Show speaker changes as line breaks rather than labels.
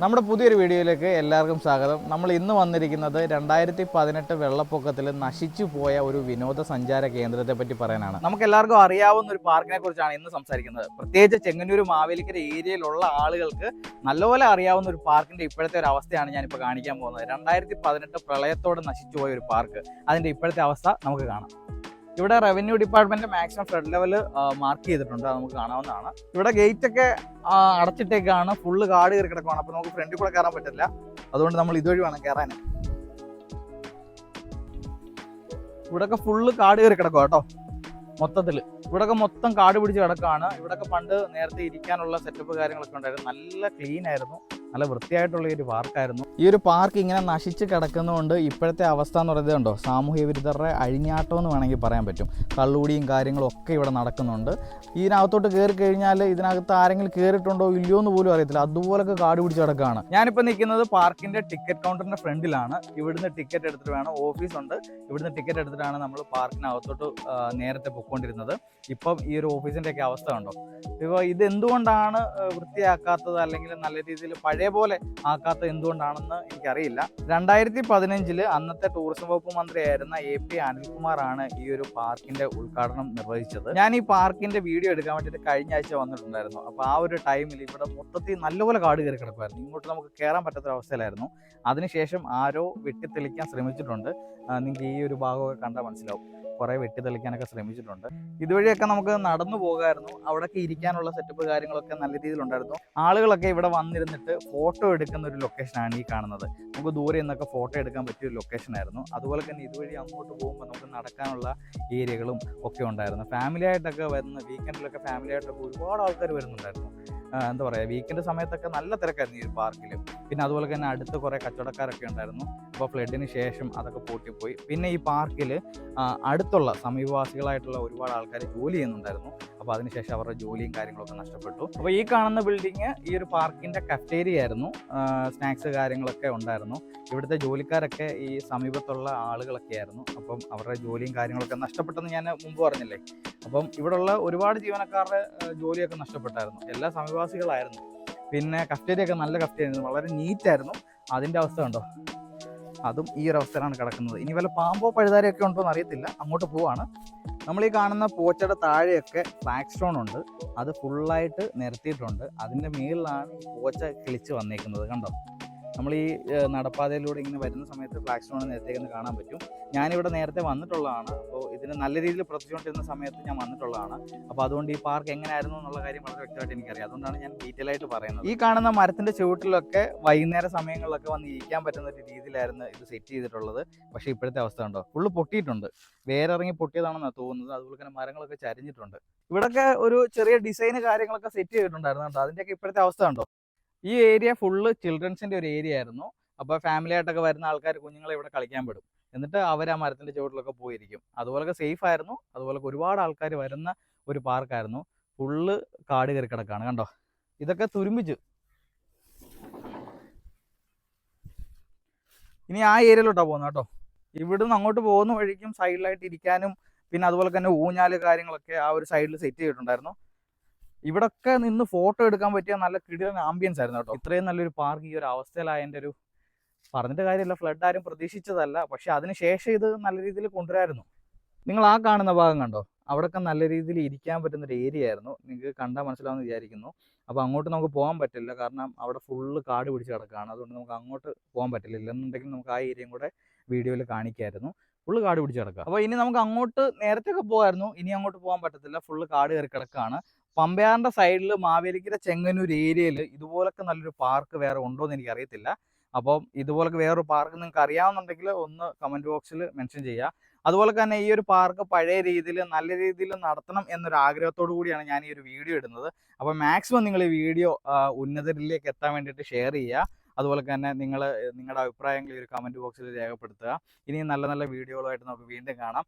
നമ്മുടെ പുതിയൊരു വീഡിയോയിലേക്ക് എല്ലാവർക്കും സ്വാഗതം. നമ്മൾ ഇന്ന് വന്നിരിക്കുന്നത് രണ്ടായിരത്തി പതിനെട്ട് വെള്ളപ്പൊക്കത്തിൽ നശിച്ചു പോയ ഒരു വിനോദസഞ്ചാര കേന്ദ്രത്തെ പറ്റി പറയാനാണ്. നമുക്ക് എല്ലാവർക്കും അറിയാവുന്ന ഒരു പാർക്കിനെ കുറിച്ചാണ് ഇന്ന് സംസാരിക്കുന്നത്. പ്രത്യേകിച്ച് ചെങ്ങന്നൂർ മാവേലിക്കര ഏരിയയിലുള്ള ആളുകൾക്ക് നല്ലപോലെ അറിയാവുന്ന ഒരു പാർക്കിന്റെ ഇപ്പോഴത്തെ ഒരു അവസ്ഥയാണ് ഞാനിപ്പോൾ കാണിക്കാൻ പോകുന്നത്. രണ്ടായിരത്തി പതിനെട്ട് പ്രളയത്തോടെ നശിച്ചു പോയ ഒരു പാർക്ക്. അതിന്റെ ഇപ്പോഴത്തെ അവസ്ഥ നമുക്ക് കാണാം. ഇവിടെ revenue department maximum flood level mark ചെയ്തിട്ടുണ്ട്. അത് നമുക്ക് കാണാവുന്നതാണ്. ഇവിടെ ഗേറ്റ് ഒക്കെ അടച്ചിട്ടേക്കാണ്. ഫുള്ള് കാട് കയറി കിടക്കുവാണ്. അപ്പൊ നമുക്ക് ഫ്രണ്ടിൽ കൂടെ കയറാൻ പറ്റില്ല. അതുകൊണ്ട് നമ്മൾ ഇതുവഴി വേണം കയറാൻ. ഇവിടൊക്കെ ഫുള്ള് കാട് കയറി കിടക്കുക കേട്ടോ. മൊത്തത്തിൽ ഇവിടൊക്കെ മൊത്തം കാട് പിടിച്ച് കിടക്കാണ്. ഇവിടൊക്കെ പണ്ട് നേരത്തെ ഇരിക്കാനുള്ള സെറ്റപ്പ് കാര്യങ്ങളൊക്കെ ഉണ്ടായിരുന്നു. നല്ല ക്ലീൻ ആയിരുന്നു. നല്ല വൃത്തിയായിട്ടുള്ള ഒരു പാർക്കായിരുന്നു. ഈ ഒരു പാർക്ക് ഇങ്ങനെ നശിച്ച് കിടക്കുന്നതുകൊണ്ട് ഇപ്പോഴത്തെ അവസ്ഥ എന്ന് പറയുന്നത് ഉണ്ടോ സാമൂഹ്യ വിരുദ്ധരുടെ അഴിഞ്ഞാട്ടം എന്ന് വേണമെങ്കിൽ പറയാൻ പറ്റും. കള്ളുകൂടിയും കാര്യങ്ങളും ഒക്കെ ഇവിടെ നടക്കുന്നുണ്ട്. ഇതിനകത്തോട്ട് കയറി കഴിഞ്ഞാൽ ഇതിനകത്ത് ആരെങ്കിലും കയറിയിട്ടുണ്ടോ ഇല്ലയോ എന്ന് പോലും അറിയത്തില്ല. അതുപോലൊക്കെ കാട് പിടിച്ച് കിടക്കുകയാണ് ഞാനിപ്പോൾ നിൽക്കുന്നത് പാർക്കിന്റെ ടിക്കറ്റ് കൗണ്ടറിന്റെ ഫ്രണ്ടിലാണ്. ഇവിടുന്ന് ടിക്കറ്റ് എടുത്തിട്ട് വേണം. ഓഫീസ് ഉണ്ട് ഇവിടുന്ന് ടിക്കറ്റ് എടുത്തിട്ടാണ് നമ്മൾ പാർക്കിനകത്തോട്ട് നേരത്തെ പൊയ്ക്കൊണ്ടിരുന്നത്. ഇപ്പം ഈ ഒരു ഓഫീസിന്റെ ഒക്കെ അവസ്ഥ ഉണ്ടോ ഇപ്പോൾ ഇത് എന്തുകൊണ്ടാണ് വൃത്തിയാക്കാത്തത്? അല്ലെങ്കിൽ നല്ല രീതിയിൽ പഴയ പോലെ ആക്കാത്തത് എന്തുകൊണ്ടാണെന്ന് എനിക്കറിയില്ല. രണ്ടായിരത്തി പതിനഞ്ചിൽ അന്നത്തെ ടൂറിസം വകുപ്പ് മന്ത്രിയായിരുന്ന എ പി അനിൽകുമാറാണ് ഈ ഒരു പാർക്കിന്റെ ഉദ്ഘാടനം നിർവഹിച്ചത്. ഞാൻ ഈ പാർക്കിന്റെ വീഡിയോ എടുക്കാൻ വേണ്ടിയിട്ട് കഴിഞ്ഞ ആഴ്ച വന്നിട്ടുണ്ടായിരുന്നു. അപ്പോൾ ആ ഒരു ടൈമിൽ ഇവിടെ മൊത്തത്തിൽ നല്ലപോലെ കാട് കയറി കിടക്കുമായിരുന്നു ഇങ്ങോട്ട് നമുക്ക് കയറാൻ പറ്റാത്ത അവസ്ഥയിലായിരുന്നു അതിനുശേഷം ആരോ വെട്ടിത്തെളിക്കാൻ ശ്രമിച്ചിട്ടുണ്ട്. നിങ്ങൾക്ക് ഈ ഒരു ഭാഗമൊക്കെ കണ്ടാൽ മനസ്സിലാവും. കുറേ വെട്ടിത്തെളിക്കാനൊക്കെ ശ്രമിച്ചിട്ടുണ്ട്. ഇതുവഴിയൊക്കെ നമുക്ക് നടന്നു പോകായിരുന്നു. അവിടെയൊക്കെ ഇരിക്കാനുള്ള സെറ്റപ്പ് കാര്യങ്ങളൊക്കെ നല്ല രീതിയിലുണ്ടായിരുന്നു ആളുകളൊക്കെ ഇവിടെ വന്നിരുന്നിട്ട് ഫോട്ടോ എടുക്കുന്ന ഒരു ലൊക്കേഷനാണ് ഈ കാണുന്നത്. നമുക്ക് ദൂരെ നിന്നൊക്കെ ഫോട്ടോ എടുക്കാൻ പറ്റിയ ഒരു ലൊക്കേഷൻ ആയിരുന്നു. അതുപോലെ തന്നെ ഇതുവഴി അങ്ങോട്ട് പോകുമ്പോൾ നമുക്ക് നടക്കാനുള്ള ഏരിയകളും ഒക്കെ ഉണ്ടായിരുന്നു. ഫാമിലി ആയിട്ടൊക്കെ വരുന്ന വീക്കെൻഡിലൊക്കെ ഫാമിലി ആയിട്ടൊക്കെ ഒരുപാട് ആൾക്കാർ വരുന്നുണ്ടായിരുന്നു. എന്താ പറയുക വീക്കെൻഡ് സമയത്തൊക്കെ നല്ല തിരക്കായിരുന്നു ഈ പാർക്കിൽ പിന്നെ അതുപോലെ തന്നെ അടുത്ത് കുറേ കച്ചവടക്കാരൊക്കെ ഉണ്ടായിരുന്നു. അപ്പോൾ ഫ്ലഡിന് ശേഷം അതൊക്കെ പൂട്ടിപ്പോയി പിന്നെ ഈ പാർക്കിൽ അടുത്തുള്ള സമീപവാസികളായിട്ടുള്ള ഒരുപാട് ആൾക്കാർ ജോലി ചെയ്യുന്നുണ്ടായിരുന്നു. അപ്പോൾ അതിനുശേഷം അവരുടെ ജോലിയും കാര്യങ്ങളൊക്കെ നഷ്ടപ്പെട്ടു. അപ്പോൾ ഈ കാണുന്ന ബിൽഡിങ് ഈ ഒരു പാർക്കിന്റെ കഫ്റ്റേരിയ ആയിരുന്നു. സ്നാക്സ് കാര്യങ്ങളൊക്കെ ഉണ്ടായിരുന്നു. ഇവിടുത്തെ ജോലിക്കാരൊക്കെ ഈ സമീപത്തുള്ള ആളുകളൊക്കെ ആയിരുന്നു. അപ്പം അവരുടെ ജോലിയും കാര്യങ്ങളൊക്കെ നഷ്ടപ്പെട്ടെന്ന് ഞാൻ മുമ്പ് പറഞ്ഞില്ലേ? അപ്പം ഇവിടെയുള്ള ഒരുപാട് ജീവനക്കാരുടെ ജോലിയൊക്കെ നഷ്ടപ്പെട്ടായിരുന്നു. എല്ലാ സമീപവാസികളായിരുന്നു. പിന്നെ കഫ്റ്റേരിയൊക്കെ നല്ല കഫ്റ്റേരി വളരെ നീറ്റായിരുന്നു അതിന്റെ അവസ്ഥ കണ്ടോ? അതും ഈ ഒരു അവസ്ഥയിലാണ് കിടക്കുന്നത്. ഇനി വല്ല പാമ്പോ പഴുതാരയൊക്കെ ഉണ്ടോ എന്ന് അറിയത്തില്ല. അങ്ങോട്ട് പോവാണ്. നമ്മൾ ഈ കാണുന്ന പോച്ചയുടെ താഴെയൊക്കെ ഫ്ലാഗ് സ്റ്റോൺ ഉണ്ട്. അത് ഫുള്ളായിട്ട് നിരത്തിയിട്ടുണ്ട്. അതിന്റെ മുകളിലാണ് പോച്ച കിളിച്ച് വന്നേക്കുന്നത്. കണ്ടോ? നമ്മൾ ഈ നടപ്പാതയിലൂടെ ഇങ്ങനെ വരുന്ന സമയത്ത് ഫ്ലാഗ് സ്റ്റോൺ ഒന്ന് കാണാൻ പറ്റും. ഞാനിവിടെ നേരത്തെ വന്നിട്ടുള്ളതാണ്. അപ്പോൾ ഇതിന് നല്ല രീതിയിൽ പ്രവർത്തിച്ചുകൊണ്ടിരുന്ന സമയത്ത് ഞാൻ വന്നിട്ടുള്ളതാണ്. അപ്പോൾ അതുകൊണ്ട് ഈ പാർക്ക് എങ്ങനെയായിരുന്നു എന്നുള്ള കാര്യം വളരെ വ്യക്തമായിട്ട് എനിക്കറിയാം. അതുകൊണ്ടാണ് ഞാൻ ഡീറ്റെയിൽ ആയിട്ട് പറയുന്നത്. ഈ കാണുന്ന മരത്തിന്റെ ചുവട്ടിലൊക്കെ വൈകുന്നേര സമയങ്ങളിലൊക്കെ വന്ന് ഇരിക്കാൻ പറ്റുന്ന ഒരു രീതിയിലായിരുന്നു ഇത് സെറ്റ് ചെയ്തിട്ടുള്ളത്. പക്ഷേ ഇപ്പോഴത്തെ അവസ്ഥ ഉണ്ടോ ഫുള്ള് പൊട്ടിയിട്ടുണ്ട്. വേറിറങ്ങി പൊട്ടിയതാണെന്നാണ് തോന്നുന്നത്. അതുപോലെ തന്നെ മരങ്ങളൊക്കെ ചരിഞ്ഞിട്ടുണ്ട്. ഇവിടൊക്കെ ഒരു ചെറിയ ഡിസൈന് കാര്യങ്ങളൊക്കെ സെറ്റ് ചെയ്തിട്ടുണ്ടായിരുന്നു കേട്ടോ അതിന്റെയൊക്കെ ഇപ്പോഴത്തെ അവസ്ഥ ഉണ്ടോ ഈ ഏരിയ ഫുള്ള് ചിൽഡ്രൻസിന്റെ ഒരു ഏരിയ ആയിരുന്നു. അപ്പോൾ ഫാമിലി ആയിട്ടൊക്കെ വരുന്ന ആൾക്കാർ കുഞ്ഞുങ്ങളെ ഇവിടെ കളിക്കാൻ വിടും എന്നിട്ട് അവർ ആ മരത്തിന്റെ ചുവട്ടിലൊക്കെ പോയിരിക്കും. അതുപോലൊക്കെ സേഫ് ആയിരുന്നു. അതുപോലെ ഒരുപാട് ആൾക്കാർ വരുന്ന ഒരു പാർക്കായിരുന്നു ഫുള്ള് കാട് കയറി കിടക്കാണ്. കണ്ടോ? ഇതൊക്കെ തുരുമ്പിച്ച്. ഇനി ആ ഏരിയയിലോട്ടാണ് പോകുന്നത് കേട്ടോ. ഇവിടുന്ന് അങ്ങോട്ട് പോകുന്ന വഴിക്കും സൈഡിലായിട്ട് ഇരിക്കാനും പിന്നെ അതുപോലെ തന്നെ ഊഞ്ഞാൽ കാര്യങ്ങളൊക്കെ ആ ഒരു സൈഡിൽ സെറ്റ് ചെയ്തിട്ടുണ്ടായിരുന്നു. ഇവിടൊക്കെ നിന്ന് ഫോട്ടോ എടുക്കാൻ പറ്റിയ നല്ല കിടിലൻ ആംബിയൻസ് ആയിരുന്നു കേട്ടോ. ഇത്രയും നല്ലൊരു പാർക്ക് ഈ ഒരു അവസ്ഥയിലായതിന്റെ ഒരു പറഞ്ഞിട്ട് കാര്യമില്ല. ഫ്ലഡ് ആരും പ്രതീക്ഷിച്ചതല്ല. പക്ഷെ അതിനുശേഷം ഇത് നല്ല രീതിയിൽ കൊണ്ടുവരായിരുന്നു. നിങ്ങൾ ആ കാണുന്ന ഭാഗം കണ്ടോ? അവിടെയൊക്കെ നല്ല രീതിയിൽ ഇരിക്കാൻ പറ്റുന്ന ഒരു ഏരിയ ആയിരുന്നു. നിങ്ങൾക്ക് കണ്ടാൽ മനസ്സിലാവുമെന്ന് വിചാരിക്കുന്നു. അപ്പോൾ അങ്ങോട്ട് നമുക്ക് പോകാൻ പറ്റില്ല. കാരണം അവിടെ ഫുള്ള് കാട് പിടിച്ച് കിടക്കുകയാണ്. അതുകൊണ്ട് നമുക്ക് അങ്ങോട്ട് പോകാൻ പറ്റില്ല. ഇല്ലെന്നുണ്ടെങ്കിൽ നമുക്ക് ആ ഏരിയയും കൂടെ വീഡിയോയിൽ കാണിക്കായിരുന്നു. ഫുള്ള് കാട് പിടിച്ച് കിടക്കുക. അപ്പോൾ ഇനി നമുക്ക് അങ്ങോട്ട് നേരത്തെ ഒക്കെ പോകായിരുന്നു. ഇനി അങ്ങോട്ട് പോകാൻ പറ്റത്തില്ല. ഫുള്ള് കാട് കയറി കിടക്കുകയാണ്. പമ്പയാറിന്റെ സൈഡിൽ മാവേലിക്കര ചെങ്ങന്നൂർ ഏരിയയിൽ ഇതുപോലൊക്കെ നല്ലൊരു പാർക്ക് വേറെ ഉണ്ടോ എന്ന് എനിക്കറിയത്തില്ല. അപ്പം ഇതുപോലൊക്കെ വേറൊരു പാർക്ക് നിങ്ങൾക്ക് അറിയാവുന്നുണ്ടെങ്കിൽ ഒന്ന് കമന്റ് ബോക്സിൽ മെൻഷൻ ചെയ്യുക അതുപോലെ തന്നെ ഈ ഒരു പാർക്ക് പഴയ രീതിയിൽ നല്ല രീതിയിൽ നടത്തണം എന്നൊരു ആഗ്രഹത്തോടു കൂടിയാണ് ഞാൻ ഈ ഒരു വീഡിയോ ഇടുന്നത്. അപ്പോൾ മാക്സിമം നിങ്ങൾ ഈ വീഡിയോ ഉന്നതരിലേക്ക് എത്താൻ വേണ്ടിയിട്ട് ഷെയർ ചെയ്യുക അതുപോലെ തന്നെ നിങ്ങൾ നിങ്ങളുടെ അഭിപ്രായങ്ങൾ ഈ ഒരു കമന്റ് ബോക്സിൽ രേഖപ്പെടുത്തുക. ഇനിയും നല്ല നല്ല വീഡിയോകളുമായിട്ട് നമുക്ക് വീണ്ടും കാണാം.